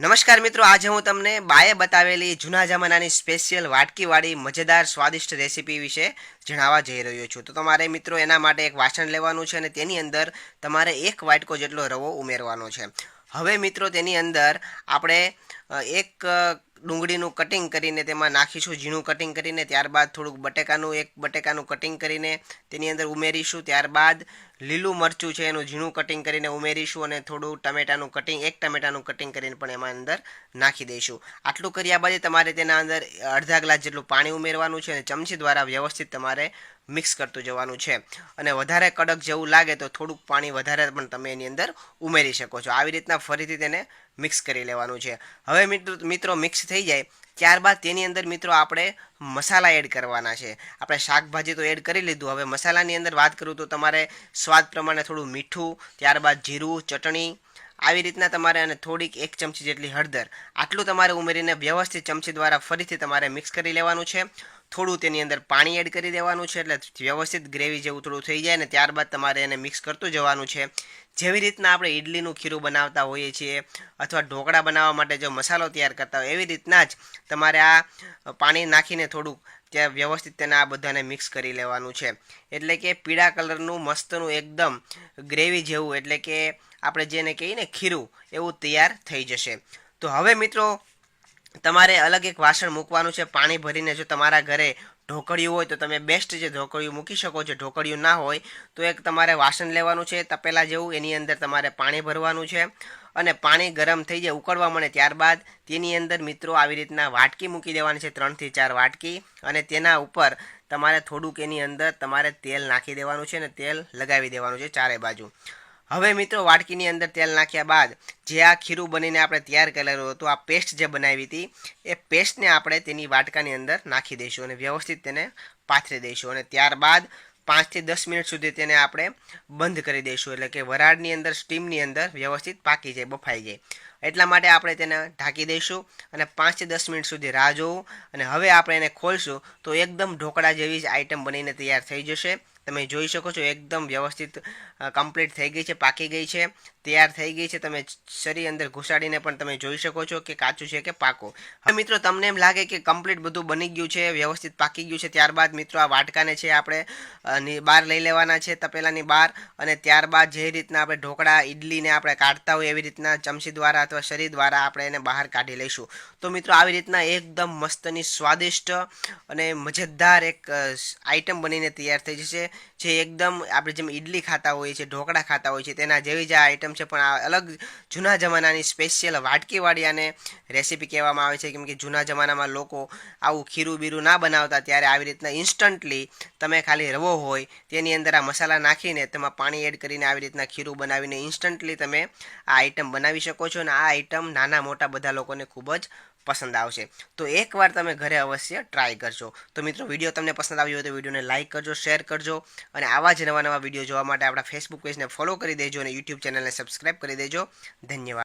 નમસ્કાર મિત્રો, આજે હું તમને બાએ બતાવેલી જૂના જમાનાની સ્પેશિયલ વાટકીવાળી મજેદાર સ્વાદિષ્ટ રેસીપી વિશે જણાવવા જઈ રહ્યો છું. તો તમારે મિત્રો એના માટે એક વાસણ લેવાનું છે અને તેની અંદર તમારે એક વાટકો જેટલો રવો ઉમેરવાનો છે. હવે મિત્રો તેની અંદર આપણે એક ડુંગળીનું કટિંગ કરીને તેમાં નાખીશું, ઝીણું કટિંગ કરીને, ત્યારબાદ થોડુંક બટેકાનું, એક બટેકાનું કટિંગ કરીને તેની અંદર ઉમેરીશું. ત્યારબાદ લીલું મરચું છે એનું ઝીણું કટિંગ કરીને ઉમેરીશું અને થોડું ટમેટાનું કટિંગ એક ટમેટાનું કટિંગ કરીને પણ એમાં અંદર નાખી દઈશું. આટલું કર્યા બાદ તમારે તેના અંદર અડધા ગ્લાસ જેટલું પાણી ઉમેરવાનું છે અને ચમચી દ્વારા વ્યવસ્થિત તમારે મિક્સ કરતું જવાનું છે. અને વધારે કડક જેવું લાગે તો થોડુંક પાણી વધારે પણ તમે એની અંદર ઉમેરી શકો છો. આવી રીતના ફરીથી તેને મિક્સ કરી લેવાનું છે. હવે મિત્રો મિત્રો મિક્સ થઈ જાય, ત્યારબાદ તેની અંદર મિત્રો આપણે મસાલા એડ કરવાના છે. આપણે શાકભાજી તો એડ કરી લીધું, હવે મસાલાની અંદર વાત કરું તો તમારે સ્વાદ પ્રમાણે થોડું મીઠું, ત્યારબાદ જીરું, ચટણી, આવી રીતના તમારે અને થોડીક એક ચમચી જેટલી હળદર. આટલું તમારે ઉમેરીને વ્યવસ્થિત ચમચી દ્વારા ફરીથી તમારે મિક્સ કરી લેવાનું છે. થોડું તેની અંદર પાણી એડ કરી દેવાનું છે એટલે વ્યવસ્થિત ગ્રેવી જેવું થોડું થઈ જાય ને ત્યારબાદ તમારે એને મિક્સ કરતું જવાનું છે. જેવી રીતના આપણે ઇડલીનું ખીરું બનાવતા હોઈએ છીએ અથવા ઢોકળા બનાવવા માટે જો મસાલો તૈયાર કરતા હોય, એવી રીતના જ તમારે આ પાણી નાખીને થોડુંક ત્યાં વ્યવસ્થિત તેને આ બધાને મિક્સ કરી લેવાનું છે. એટલે કે પીળા કલરનું મસ્તનું એકદમ ગ્રેવી જેવું, એટલે કે આપણે જેને કહીએ ને ખીરું, એવું તૈયાર થઈ જશે. તો હવે મિત્રો તમારે અલગ એક વાસણ મૂકવાનું છે, પાણી ભરીને જો તમારા ઘરે ઢોકળિયું હોય તો તમે બેસ્ટ જે ઢોકળિયું મૂકી શકો છો, ઢોકળિયું ના હોય તો એક તમારે વાસણ લેવાનું છે, તપેલા જેવું, એની અંદર તમારે પાણી ભરવાનું છે અને પાણી ગરમ થઈ જાય, ઉકળવા મળે ત્યારબાદ તેની અંદર મિત્રો આવી રીતના વાટકી મૂકી દેવાની છે ત્રણથી ચાર વાટકી અને તેના ઉપર તમારે થોડુંક એની અંદર તમારે તેલ નાખી દેવાનું છે અને તેલ લગાવી દેવાનું છે ચારે બાજુ. હવે મિત્રો વાટકીની અંદર તેલ નાખ્યા બાદ જે આ ખીરું બનીને આપણે તૈયાર કરેલું હતું, આ પેસ્ટ જે બનાવી હતી, એ પેસ્ટને આપણે તેની વાટકાની અંદર નાખી દઈશું અને વ્યવસ્થિત તેને પાથરી દઈશું અને ત્યારબાદ પાંચથી દસ મિનિટ સુધી તેને આપણે બંધ કરી દઈશું એટલે કે વરાળની અંદર, સ્ટીમની અંદર વ્યવસ્થિત પાકી જાય, બફાઈ જાય. એટલા માટે આપણે તેને ઢાંકી દઈશું અને પાંચથી દસ મિનિટ સુધી રાહ જોવું અને હવે આપણે એને ખોલશું તો એકદમ ઢોકળા જેવી જ આઈટમ બનીને તૈયાર થઈ જશે. તમે જોઈ શકો છો એકદમ વ્યવસ્થિત કમ્પ્લીટ થઈ ગઈ છે, પાકી ગઈ છે, તૈયાર થઈ ગઈ છે. તમે શરીર અંદર ઘુસાડીને પણ તમે જોઈ શકો છો કે કાચું છે કે પાકો. હવે મિત્રો, તમને એમ લાગે કે કમ્પ્લીટ બધું બની ગયું છે, વ્યવસ્થિત પાકી ગયું છે, ત્યારબાદ મિત્રો આ વાટકાને છે આપણે બહાર લઈ લેવાના છે, તપેલાની બહાર. અને ત્યારબાદ જે રીતના આપણે ઢોકળા ઇડલીને આપણે કાઢતા હોય એવી રીતના ચમચી દ્વારા અથવા શરીર દ્વારા આપણે એને બહાર કાઢી લઈશું. તો મિત્રો, આવી રીતના એકદમ મસ્તની સ્વાદિષ્ટ અને મજેદાર એક આઈટમ બનીને તૈયાર થઈ જશે. જે એકદમ આપણે જેમ ઇડલી ખાતા હોઈએ છીએ, ઢોકળા ખાતા હોઈએ છીએ, તેના જેવી જ આ આઈટમ છે. પણ આ અલગ જૂના જમાનાની સ્પેશિયલ વાટકીવાળી આને રેસીપી કહેવામાં આવે છે કેમ કે જૂના જમાનામાં લોકો આવું ખીરું બીરું ના બનાવતા. ત્યારે આવી રીતના ઇન્સ્ટન્ટલી તમે ખાલી રવો હોય, તેની અંદર આ મસાલા નાખીને તેમાં પાણી એડ કરીને આવી રીતના ખીરું બનાવીને ઇન્સ્ટન્ટલી તમે આ આઈટમ બનાવી શકો છો. અને આ આઈટમ નાના મોટા બધા લોકોને ખૂબ જ પસંદ આવશે. તો એકવાર તમે ઘરે અવશ્ય ટ્રાય કરજો. તો મિત્રો વીડિયો તમને પસંદ આવ્યો હોય તો વિડીયોને લાઇક કરજો શેર કરજો. અને આવા જ નવા નવા વીડિયો જોવા માટે આપણા ફેસબુક પેજને ફોલો કરી દેજો અને યુટ્યુબ ચેનલને સબસ્ક્રાઇબ કરી દેજો. ધન્યવાદ.